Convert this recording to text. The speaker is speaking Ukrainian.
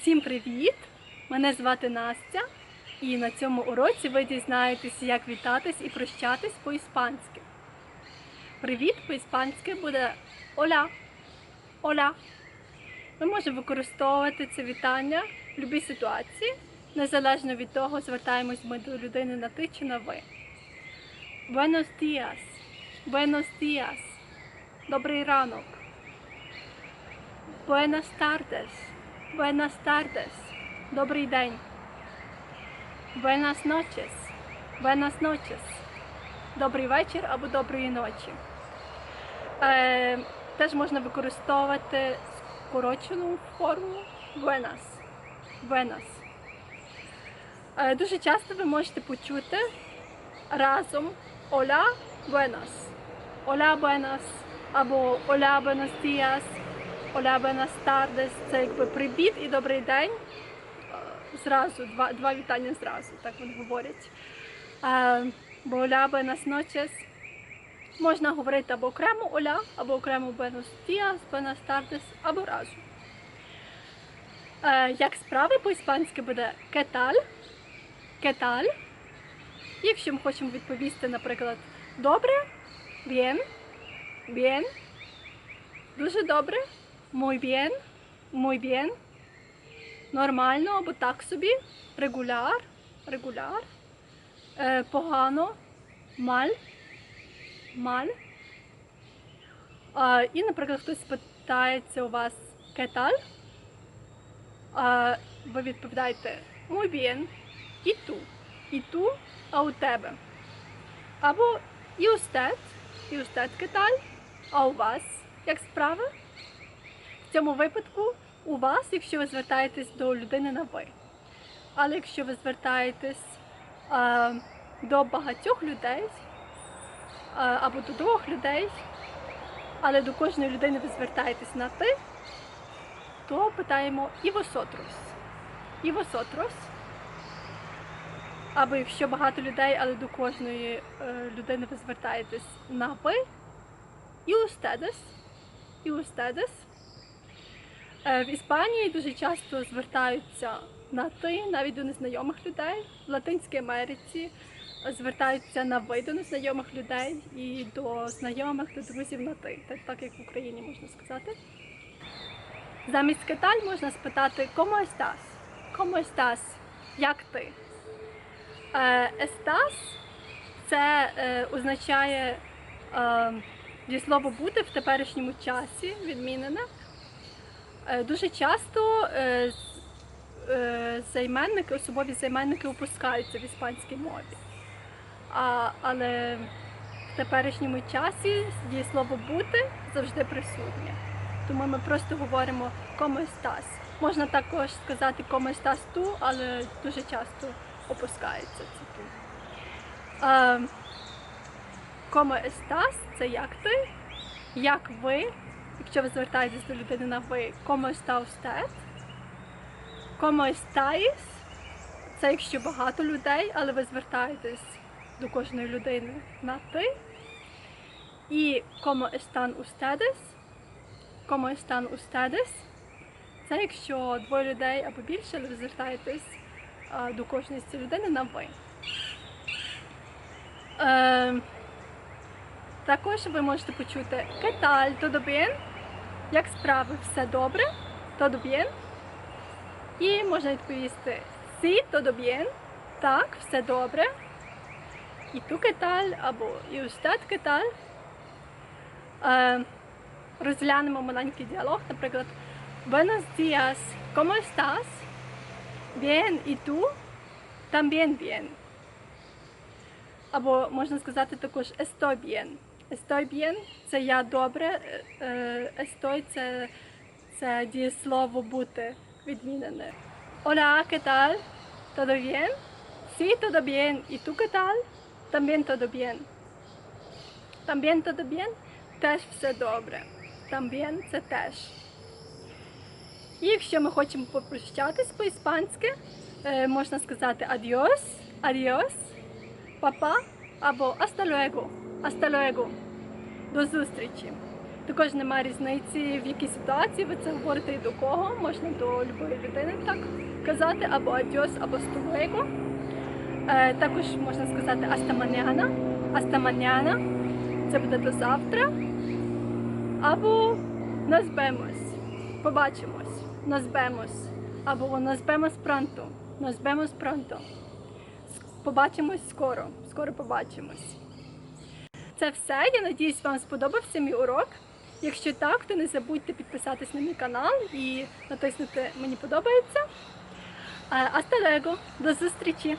Всім привіт! Мене звати Настя, і на цьому уроці ви дізнаєтеся, як вітатись і прощатись по-іспанськи. Привіт по-іспанськи буде Оля. Оля. Ми можемо використовувати це вітання в будь-якій ситуації, незалежно від того, звертаємось ми до людини на ти чи на ви. Buenos días. Buenos días. Добрий ранок. Buenas tardes. Buenas tardes. Добрий день. Buenas noches. Buenas noches. Добрий вечір або доброї ночі. Е, теж можна використовувати скорочену форму buenas. Buenas. Е, дуже часто ви можете почути разом Hola, buenas. Hola, buenas. Або Hola, buenos días. Hola, buenas tardes. Це якби привіт і добрий день. Е, Зразу, два, два вітання зразу, так вони говорять. Е, Бо Hola, buenas noches. Можна говорити або окремо Hola, або окремо buenos días, buenas tardes, або разом. Е, Як справи по-іспанськи буде ¿Qué tal? ¿Qué? Якщо ми хочемо відповісти, наприклад, добре, bien, bien, дуже добре, muy bien, muy bien, нормально або так собі, регуляр, регуляр, е, погано, маль, маль. А, і, наприклад, хтось питається у вас ¿qué tal? А, ви відповідаєте muy bien, і ту, і ту, а у тебе. Або і устед, і устед кеталь, а у вас як справи? В цьому випадку у вас, якщо ви звертаєтесь до людини на ви. Але якщо ви звертаєтесь а, до багатьох людей а, або до двох людей, але до кожної людини ви звертаєтесь на ти, то питаємо і восотрос. І восотрос. Або якщо багато людей, але до кожної е, людини ви звертаєтесь на ви. І устедес. І устедес. Е, в Іспанії дуже часто звертаються на ти, навіть до незнайомих людей. В Латинській Америці звертаються на ви до незнайомих людей і до знайомих, до друзів на ти, так, так як в Україні можна сказати. Замість кеталь можна спитати «Cómo estás?» «Cómo estás?» Як ти? Е, Естас це е, означає е, дієслово бути в теперішньому часі, відмінене. Е, дуже часто е, е, займенники, особові займенники опускаються в іспанській мові. А, але в теперішньому часі дієслово бути завжди присутнє. Тому ми просто говоримо «Cómo estás?». Можна також сказати «Cómo estás tú?», але дуже часто опускається це ту. Estás?» – це як ти, як ви, якщо ви звертаєтесь до людини на ви, «Cómo está usted?», «Cómo estáis?» – це якщо багато людей, але ви звертаєтесь до кожної людини на ти. І «Cómo están ustedes?» «Cómo están ustedes?» Це якщо двоє людей або більше, але ви звертаєтесь до кожної з цієї людини на ви. Е, також ви можете почути «Qué tal? Todo bien?» Як справи? Все добре? Todo bien? І можна відповісти «Sí, todo bien?» Так, все добре. І ту «Qué tal?» або «І qué tal?» Е, розглянемо маленький діалог, наприклад, Buenos días, ¿cómo estás? Bien, ¿y tú? También bien. Або можна сказати також estoy bien. Estoy bien – це я добре. е, е, Estoy – це, це дієслово бути відмінене. Hola, ¿qué tal? ¿Todo bien? Sí, todo bien. ¿Y tú qué tal? También todo bien. También todo bien? Теж все добре. También – це теж. І якщо ми хочемо попрощатись по-іспанськи, е, можна сказати adiós, adiós, папа або hasta luego, hasta luego, до зустрічі. Також немає різниці, в якій ситуації ви це говорите і до кого. Можна до любої людини так казати, або адьос, або стулейко. Е, також можна сказати астаманяна. Астаманяна. Це буде до завтра. Або назбемось. Побачимось. Назбемось. Або назбемось пранто. Назбемось пранто. Побачимось скоро. Скоро побачимось. Це все. Я надіюсь, вам сподобався мій урок. Якщо так, то не забудьте підписатись на мій канал і натиснути Мені подобається. Luego. До зустрічі!